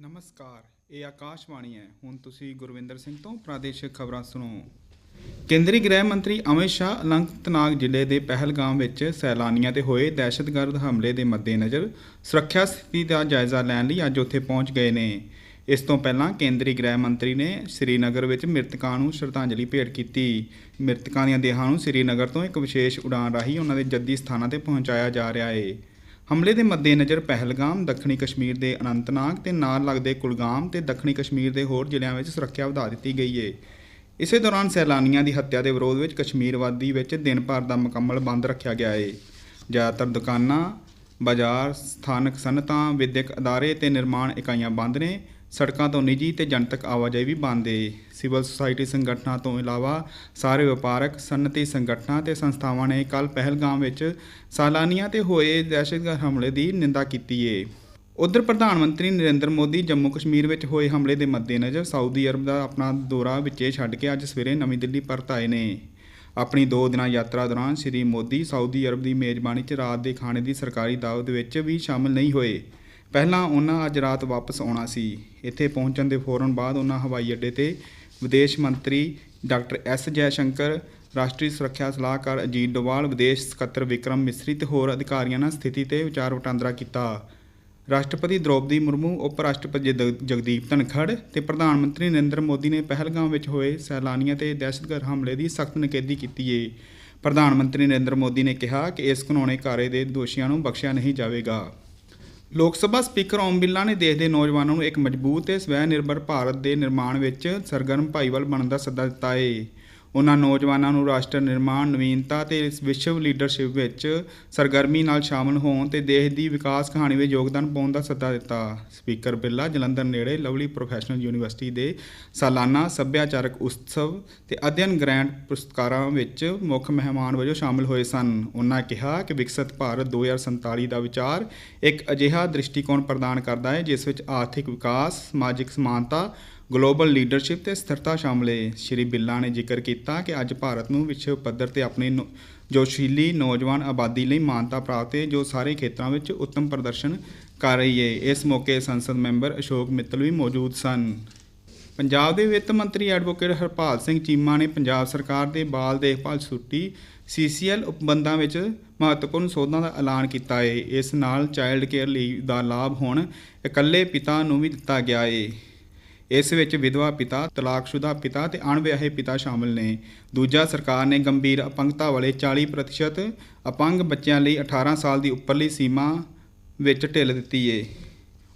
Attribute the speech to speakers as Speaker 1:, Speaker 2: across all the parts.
Speaker 1: ਨਮਸਕਾਰ, ਇਹ ਆਕਾਸ਼ਵਾਣੀ ਹੈ। ਹੁਣ ਤੁਸੀਂ ਗੁਰਵਿੰਦਰ ਸਿੰਘ ਤੋਂ ਪ੍ਰਾਦੇਸ਼ਿਕ ਖਬਰਾਂ ਸੁਣੋ। ਕੇਂਦਰੀ ਗ੍ਰਹਿ ਮੰਤਰੀ ਅਮਿਤ ਸ਼ਾਹ ਅਨੰਤਨਾਗ ਜ਼ਿਲ੍ਹੇ ਦੇ ਪਹਿਲਗਾਮ ਵਿੱਚ ਸੈਲਾਨੀਆਂ ਤੇ ਹੋਏ ਦਹਿਸ਼ਤਗਰਦ ਹਮਲੇ ਦੇ ਮੱਦੇਨਜ਼ਰ ਸੁਰੱਖਿਆ ਸਥਿਤੀ ਦਾ ਜਾਇਜ਼ਾ ਲੈਣ ਲਈ ਅੱਜ ਉੱਥੇ ਪਹੁੰਚ ਗਏ ਨੇ। ਇਸ ਤੋਂ ਪਹਿਲਾਂ ਕੇਂਦਰੀ ਗ੍ਰਹਿ ਮੰਤਰੀ ਨੇ ਸ੍ਰੀਨਗਰ ਵਿੱਚ ਮ੍ਰਿਤਕਾਂ ਨੂੰ ਸ਼ਰਧਾਂਜਲੀ ਭੇਟ ਕੀਤੀ। ਮ੍ਰਿਤਕਾਂ ਦੀਆਂ ਦੇਹਾਂ ਨੂੰ ਸ੍ਰੀਨਗਰ ਤੋਂ ਇੱਕ ਵਿਸ਼ੇਸ਼ ਉਡਾਨ ਰਾਹੀਂ ਉਹਨਾਂ ਦੇ ਜੱਦੀ ਸਥਾਨਾਂ ਤੇ ਪਹੁੰਚਾਇਆ ਜਾ ਰਿਹਾ ਹੈ ਹਮਲੇ ਦੇ ਮੱਦੇਨਜ਼ਰ ਪਹਿਲਗਾਮ, ਦੱਖਣੀ ਕਸ਼ਮੀਰ ਦੇ ਅਨੰਤਨਾਗ ਤੇ ਨਾਲ ਲੱਗਦੇ ਕੁਲਗਾਮ ਤੇ ਦੱਖਣੀ ਕਸ਼ਮੀਰ ਦੇ ਹੋਰ ਜ਼ਿਲ੍ਹਿਆਂ ਵਿੱਚ ਸੁਰੱਖਿਆ ਵਧਾ ਦਿੱਤੀ ਗਈ ਹੈ ਇਸੇ ਦੌਰਾਨ ਸੈਲਾਨੀਆਂ ਦੀ ਹੱਤਿਆ ਦੇ ਵਿਰੋਧ ਵਿੱਚ ਕਸ਼ਮੀਰ ਵਾਦੀ ਵਿੱਚ ਦਿਨ ਭਰ ਦਾ ਮੁਕੰਮਲ ਬੰਦ ਰੱਖਿਆ ਗਿਆ ਏ। ਜ਼ਿਆਦਾਤਰ ਦੁਕਾਨਾਂ, ਬਾਜ਼ਾਰ, ਸਥਾਨਕ ਸਨਅਤਾਂ, ਵਿਦਿਅਕ ਅਦਾਰੇ ਤੇ ਨਿਰਮਾਣ ਇਕਾਈਆਂ ਬੰਦ ਨੇ। ਸੜਕਾਂ ਤੋਂ ਨਿੱਜੀ ਤੇ ਜਨਤਕ ਆਵਾਜਾਈ ਵੀ ਬੰਦ ਏ ਸਿਵਲ ਸੁਸਾਇਟੀ ਸੰਗਠਨਾਂ ਤੋਂ ਇਲਾਵਾ ਸਾਰੇ ਵਪਾਰਕ, ਸਨਅਤੀ ਸੰਗਠਨਾਂ ਤੇ ਸੰਸਥਾਵਾਂ ਨੇ ਕੱਲ ਪਹਿਲਗਾਮ ਵਿੱਚ ਸਾਲਾਨੀਆਂ ਤੇ ਹੋਏ ਦਹਿਸ਼ਤਗਰਦ ਹਮਲੇ ਦੀ ਨਿੰਦਾ ਕੀਤੀ ਏ। ਉਧਰ ਪ੍ਰਧਾਨ ਮੰਤਰੀ ਨਰਿੰਦਰ ਮੋਦੀ ਜੰਮੂ ਕਸ਼ਮੀਰ ਵਿੱਚ ਹੋਏ ਹਮਲੇ ਦੇ ਮੱਦੇਨਜ਼ਰ ਸਾਊਦੀ ਅਰਬ ਦਾ ਆਪਣਾ ਦੌਰਾ ਵਿੱਚੇ ਛੱਡ ਕੇ ਅੱਜ ਸਵੇਰੇ ਨਵੀਂ ਦਿੱਲੀ ਪਰਤ ਆਏ ਨੇ। ਆਪਣੀ 2 ਦਿਨਾਂ ਯਾਤਰਾ ਦੌਰਾਨ ਸ੍ਰੀ ਮੋਦੀ ਸਾਊਦੀ ਅਰਬ ਦੀ ਮੇਜ਼ਬਾਨੀ 'ਚ ਰਾਤ ਦੇ ਖਾਣੇ ਦੀ ਸਰਕਾਰੀ ਦਾਵਤ ਵਿੱਚ ਵੀ ਸ਼ਾਮਲ ਨਹੀਂ ਹੋਏ। ਪਹਿਲਾਂ ਉਹਨਾਂ ਅੱਜ ਰਾਤ ਵਾਪਸ ਆਉਣਾ ਸੀ। ਇੱਥੇ ਪਹੁੰਚਣ ਦੇ ਫੌਰਨ ਬਾਅਦ ਉਹਨਾਂ ਹਵਾਈ ਅੱਡੇ ਤੇ ਵਿਦੇਸ਼ ਮੰਤਰੀ ਡਾਕਟਰ ਐਸ ਜੈਸ਼ੰਕਰ, ਰਾਸ਼ਟਰੀ ਸੁਰੱਖਿਆ ਸਲਾਹਕਾਰ ਅਜੀਤ ਡੋਵਾਲ, ਵਿਦੇਸ਼ ਸਕੱਤਰ ਵਿਕਰਮ ਮਿਸਰੀ ਤੇ ਹੋਰ ਅਧਿਕਾਰੀਆਂ ਨਾਲ ਸਥਿਤੀ ਤੇ ਵਿਚਾਰ ਵਟਾਂਦਰਾ ਕੀਤਾ। ਰਾਸ਼ਟਰਪਤੀ ਦ੍ਰੋਪਦੀ ਮੁਰਮੂ, ਉਪ ਰਾਸ਼ਟਰਪਤੀ ਜਗ- ਜਗਦੀਪ ਧਨਖੜ ਤੇ ਪ੍ਰਧਾਨ ਮੰਤਰੀ ਨਰਿੰਦਰ ਮੋਦੀ ਨੇ ਪਹਿਲਗਾਮ ਵਿੱਚ ਹੋਏ ਸੈਲਾਨੀਆਂ ਤੇ ਦਹਿਸ਼ਤਗਰਦ ਹਮਲੇ ਦੀ ਸਖਤ ਨਿਖੇਧੀ ਕੀਤੀ ਏ। ਪ੍ਰਧਾਨ ਮੰਤਰੀ ਨਰਿੰਦਰ ਮੋਦੀ ਨੇ ਕਿਹਾ ਕਿ ਇਸ ਘਿਨੌਣੇ ਕਾਰੇ ਦੇ ਦੋਸ਼ੀਆਂ ਨੂੰ ਬਖਸ਼ਿਆ ਨਹੀਂ ਜਾਵੇਗਾ। ਲੋਕ ਸਭਾ ਸਪੀਕਰ ਓਮ ਬਿਰਲਾ ਨੇ ਦੇਸ਼ ਦੇ ਨੌਜਵਾਨਾਂ ਨੂੰ ਇੱਕ ਮਜ਼ਬੂਤ ਤੇ ਸਵੈ ਨਿਰਭਰ ਭਾਰਤ ਦੇ ਨਿਰਮਾਣ ਵਿੱਚ ਸਰਗਰਮ ਭਾਈਵਾਲ ਬਣਨ ਦਾ ਸੱਦਾ ਦਿੱਤਾ ਹੈ ਉਹਨਾਂ ਨੌਜਵਾਨਾਂ ਨੂੰ ਰਾਸ਼ਟਰ ਨਿਰਮਾਣ, ਨਵੀਨਤਾ ਤੇ ਇਸ ਵਿਸ਼ਵ ਲੀਡਰਸ਼ਿਪ ਵਿੱਚ ਸਰਗਰਮੀ ਨਾਲ ਸ਼ਾਮਲ ਹੋਣ ਤੇ ਦੇਸ਼ ਦੀ ਵਿਕਾਸ ਕਹਾਣੀ ਵਿੱਚ ਯੋਗਦਾਨ ਪਾਉਣ ਦਾ ਸੱਦਾ ਦਿੱਤਾ। ਸਪੀਕਰ ਬਿਰਲਾ ਜਲੰਧਰ ਨੇੜੇ ਲਵਲੀ ਪ੍ਰੋਫੈਸ਼ਨਲ ਯੂਨੀਵਰਸਿਟੀ ਦੇ ਸਾਲਾਨਾ ਸੱਭਿਆਚਾਰਕ ਉਤਸਵ ਤੇ ਅਧਿਐਨ ਗ੍ਰੈਂਡ ਪੁਰਸਕਾਰਾਂ ਵਿੱਚ ਮੁੱਖ ਮਹਿਮਾਨ ਵਜੋਂ ਸ਼ਾਮਲ ਹੋਏ ਸਨ। ਉਹਨਾਂ ਕਿਹਾ ਕਿ ਵਿਕਸਿਤ ਭਾਰਤ 2047 ਦਾ ਵਿਚਾਰ ਇੱਕ ਅਜਿਹਾ ਦ੍ਰਿਸ਼ਟੀਕੋਣ ਪ੍ਰਦਾਨ ਕਰਦਾ ਹੈ, ਜਿਸ ਵਿੱਚ ਆਰਥਿਕ ਵਿਕਾਸ, ਸਮਾਜਿਕ ਸਮਾਨਤਾ ਗਲੋਬਲ ਲੀਡਰਸ਼ਿਪ ਤੇ ਸਥਿਰਤਾ ਸ਼ਾਮਲ ਹੈ ਸ਼੍ਰੀ ਬਿੱਲਾ ਨੇ ਜ਼ਿਕਰ ਕੀਤਾ ਕਿ ਅੱਜ ਭਾਰਤ ਨੂੰ ਵਿਸ਼ਵ ਪੱਧਰ ਤੇ ਆਪਣੀ ਨੌ- ਜੋਸ਼ੀਲੀ ਨੌਜਵਾਨ ਆਬਾਦੀ ਲਈ ਮਾਨਤਾ ਪ੍ਰਾਪਤ ਹੈ ਜੋ ਸਾਰੇ ਖੇਤਰਾਂ ਵਿੱਚ ਉੱਤਮ ਪ੍ਰਦਰਸ਼ਨ ਕਰ ਰਹੀ ਹੈ ਇਸ ਮੌਕੇ ਸੰਸਦ ਮੈਂਬਰ ਅਸ਼ੋਕ ਮਿੱਤਲ ਵੀ ਮੌਜੂਦ ਸਨ। ਪੰਜਾਬ ਦੇ ਵਿੱਤ ਮੰਤਰੀ ਐਡਵੋਕੇਟ ਹਰਪਾਲ ਸਿੰਘ ਚੀਮਾ ਨੇ ਪੰਜਾਬ ਸਰਕਾਰ ਦੇ ਬਾਲ ਦੇਖਭਾਲ ਛੁੱਟੀ ਸੀਸੀਐਲ ਉਪਬੰਧਾਂ ਵਿੱਚ ਮਹੱਤਵਪੂਰਨ ਸੋਧਾਂ ਦਾ ਐਲਾਨ ਕੀਤਾ ਹੈ ਇਸ ਨਾਲ ਚਾਈਲਡ ਕੇਅਰ ਲੀਵ ਦਾ ਲਾਭ ਹੁਣ ਇਕੱਲੇ ਪਿਤਾ ਨੂੰ ਵੀ ਦਿੱਤਾ ਗਿਆ ਹੈ ਇਸ ਵਿੱਚ ਵਿਧਵਾ ਪਿਤਾ, ਤਲਾਕਸ਼ੁਦਾ ਪਿਤਾ ਤੇ ਅਣਵਿਆਹੇ ਪਿਤਾ ਸ਼ਾਮਲ ਨੇ। ਦੂਜਾ ਸਰਕਾਰ ਨੇ ਗੰਭੀਰ ਅਪੰਗਤਾ ਵਾਲੇ 40% ਅਪੰਗ ਬੱਚਿਆਂ ਲਈ 18 ਸਾਲ ਦੀ ਉੱਪਰਲੀ ਸੀਮਾ ਵਿੱਚ ਢਿੱਲ ਦਿੱਤੀ ਏ।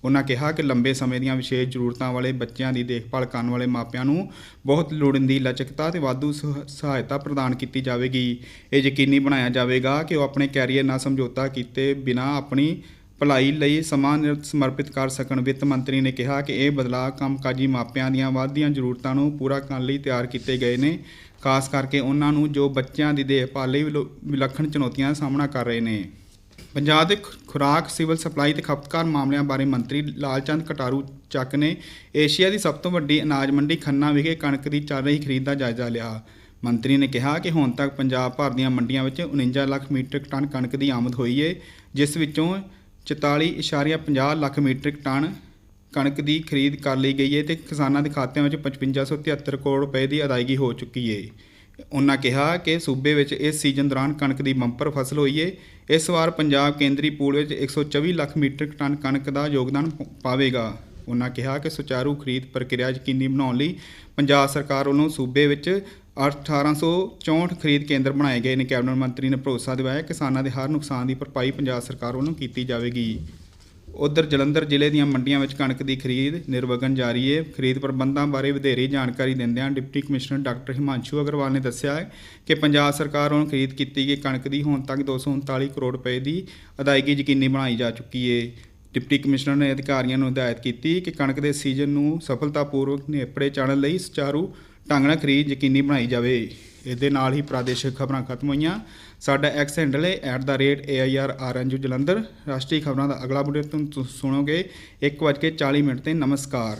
Speaker 1: ਉਹਨਾਂ ਕਿਹਾ ਕਿ ਲੰਬੇ ਸਮੇਂ ਦੀਆਂ ਵਿਸ਼ੇਸ਼ ਜ਼ਰੂਰਤਾਂ ਵਾਲੇ ਬੱਚਿਆਂ ਦੀ ਦੇਖਭਾਲ ਕਰਨ ਵਾਲੇ ਮਾਪਿਆਂ ਨੂੰ ਬਹੁਤ ਲੋੜੀਂਦੀ ਲਚਕਤਾ ਤੇ ਵਾਧੂ ਸਹ- ਸਹਾਇਤਾ ਪ੍ਰਦਾਨ ਕੀਤੀ ਜਾਵੇਗੀ। ਇਹ ਯਕੀਨੀ ਬਣਾਇਆ ਜਾਵੇਗਾ ਕਿ ਉਹ ਆਪਣੇ ਕੈਰੀਅਰ ਨਾਲ ਸਮਝੌਤਾ ਕੀਤੇ ਬਿਨਾਂ ਆਪਣੀ ਭਲਾਈ ਲਈ ਸਮਾਂ ਨਿਰ- ਸਮਰਪਿਤ ਕਰ ਸਕਣ। ਵਿੱਤ ਮੰਤਰੀ ਨੇ ਕਿਹਾ ਕਿ ਇਹ ਬਦਲਾਅ ਕੰਮਕਾਜੀ ਮਾਪਿਆਂ ਦੀਆਂ ਵੱਧਦੀਆਂ ਜ਼ਰੂਰਤਾਂ ਨੂੰ ਪੂਰਾ ਕਰਨ ਲਈ ਤਿਆਰ ਕੀਤੇ ਗਏ ਨੇ, ਖਾਸ ਕਰਕੇ ਉਹਨਾਂ ਨੂੰ ਜੋ ਬੱਚਿਆਂ ਦੀ ਦੇਖਭਾਲ ਲਈ ਵਿਲੋ- ਵਿਲੱਖਣ ਚੁਣੌਤੀਆਂ ਦਾ ਸਾਹਮਣਾ ਕਰ ਰਹੇ ਨੇ। ਪੰਜਾਬ ਦੇ ਖੁ- ਖੁਰਾਕ, ਸਿਵਲ ਸਪਲਾਈ ਤੇ ਖਪਤਕਾਰ ਮਾਮਲਿਆਂ ਬਾਰੇ ਮੰਤਰੀ ਲਾਲਚੰਦ ਕਟਾਰੂ ਚੱਕ ਨੇ ਏਸ਼ੀਆ ਦੀ ਸਭ ਤੋਂ ਵੱਡੀ ਅਨਾਜ ਮੰਡੀ ਖੰਨਾ ਵਿਖੇ ਕਣਕ ਦੀ ਚੱਲ ਰਹੀ ਖਰੀਦ ਦਾ ਜਾਇਜ਼ਾ ਲਿਆ। ਮੰਤਰੀ ਨੇ ਕਿਹਾ ਕਿ ਹੁਣ ਤੱਕ ਪੰਜਾਬ ਭਰ ਦੀਆਂ ਮੰਡੀਆਂ ਵਿੱਚ 49 ਲੱਖ ਮੀਟ੍ਰਿਕ ਟਨ ਕਣਕ ਦੀ ਆਮਦ ਹੋਈ ਹੈ ਜਿਸ ਵਿੱਚੋਂ 44.50 ਲੱਖ ਮੀਟ੍ਰਿਕ ਟਨ ਕਣਕ ਦੀ ਖਰੀਦ ਕਰ ਲਈ ਗਈ ਹੈ ਤੇ ਕਿਸਾਨਾਂ ਦੇ ਖਾਤਿਆਂ ਵਿੱਚ 5573 ਕਰੋੜ ਰੁਪਏ ਦੀ ਅਦਾਇਗੀ ਹੋ ਚੁੱਕੀ ਹੈ ਉਹਨਾਂ ਕਿਹਾ ਕਿ ਸੂਬੇ ਵਿੱਚ ਇਸ ਸੀਜ਼ਨ ਦੌਰਾਨ ਕਣਕ ਦੀ ਬੰਪਰ ਫਸਲ ਹੋਈ ਹੈ ਇਸ ਵਾਰ ਪੰਜਾਬ ਕੇਂਦਰੀ ਪੂਲ ਵਿੱਚ 124 ਲੱਖ ਮੀਟ੍ਰਿਕ ਟਨ ਕਣਕ ਦਾ ਯੋਗਦਾਨ ਪਾਵੇਗਾ। ਉਹਨਾਂ ਕਿਹਾ ਕਿ ਸੁਚਾਰੂ ਖਰੀਦ ਪ੍ਰਕਿਰਿਆ ਯਕੀਨੀ ਬਣਾਉਣ ਲਈ ਪੰਜਾਬ ਸਰਕਾਰ ਵੱਲੋਂ ਸੂਬੇ ਵਿੱਚ 1864 ਖਰੀਦ ਕੇਂਦਰ ਬਣਾਏ ਗਏ ਨੇ। ਕੈਬਨਿਟ ਮੰਤਰੀ ਨੇ ਭਰੋਸਾ ਦਿਵਾਇਆ ਕਿਸਾਨਾਂ ਦੇ ਹਰ ਨੁਕਸਾਨ ਦੀ ਭਰਪਾਈ ਪੰਜਾਬ ਸਰਕਾਰ ਵੱਲੋਂ ਕੀਤੀ ਜਾਵੇਗੀ। ਉਧਰ ਜਲੰਧਰ ਜ਼ਿਲ੍ਹੇ ਦੀਆਂ ਮੰਡੀਆਂ ਵਿੱਚ ਕਣਕ ਦੀ ਖਰੀਦ ਨਿਰਵਗਨ ਜਾਰੀ ਹੈ ਖਰੀਦ ਪ੍ਰਬੰਧਾਂ ਬਾਰੇ ਵਧੇਰੇ ਜਾਣਕਾਰੀ ਦਿੰਦਿਆਂ deputy commissioner doctor Himanshu Agarwal ਨੇ ਦੱਸਿਆ ਹੈ ਕਿ ਪੰਜਾਬ ਸਰਕਾਰ ਵੱਲੋਂ ਖਰੀਦ ਕੀਤੀ ਗਈ ਕਣਕ ਦੀ ਹੁਣ ਤੱਕ 239 ਕਰੋੜ ਰੁਪਏ ਦੀ ਅਦਾਇਗੀ ਯਕੀਨੀ ਬਣਾਈ ਜਾ ਚੁੱਕੀ ਹੈ ਡਿਪਟੀ ਕਮਿਸ਼ਨਰ ਨੇ ਅਧਿਕਾਰੀਆਂ ਨੂੰ ਹਦਾਇਤ ਕੀਤੀ ਕਿ ਕਣਕ ਦੇ ਸੀਜ਼ਨ ਨੂੰ ਸਫਲਤਾਪੂਰਵਕ ਨੇਪਰੇ ਚਾੜਨ ਲਈ ਸੁਚਾਰੂ ਢੰਗ ਨਾਲ ਖਰੀਦ ਯਕੀਨੀ ਬਣਾਈ ਜਾਵੇ। ਇਹਦੇ ਨਾਲ ਹੀ ਪ੍ਰਾਦੇਸ਼ਿਕ ਖਬਰਾਂ ਖਤਮ ਹੋਈਆਂ। ਸਾਡਾ ਐਕਸ ਹੈਂਡਲ ਹੈ @airrnju ਜਲੰਧਰ। ਰਾਸ਼ਟਰੀ ਖਬਰਾਂ ਦਾ ਅਗਲਾ ਬੁਲੇਟਿਨ ਤੁਸੀਂ ਸੁਣੋਗੇ। 1:40 ਮਿੰਟ ਤੇ ਨਮਸਕਾਰ।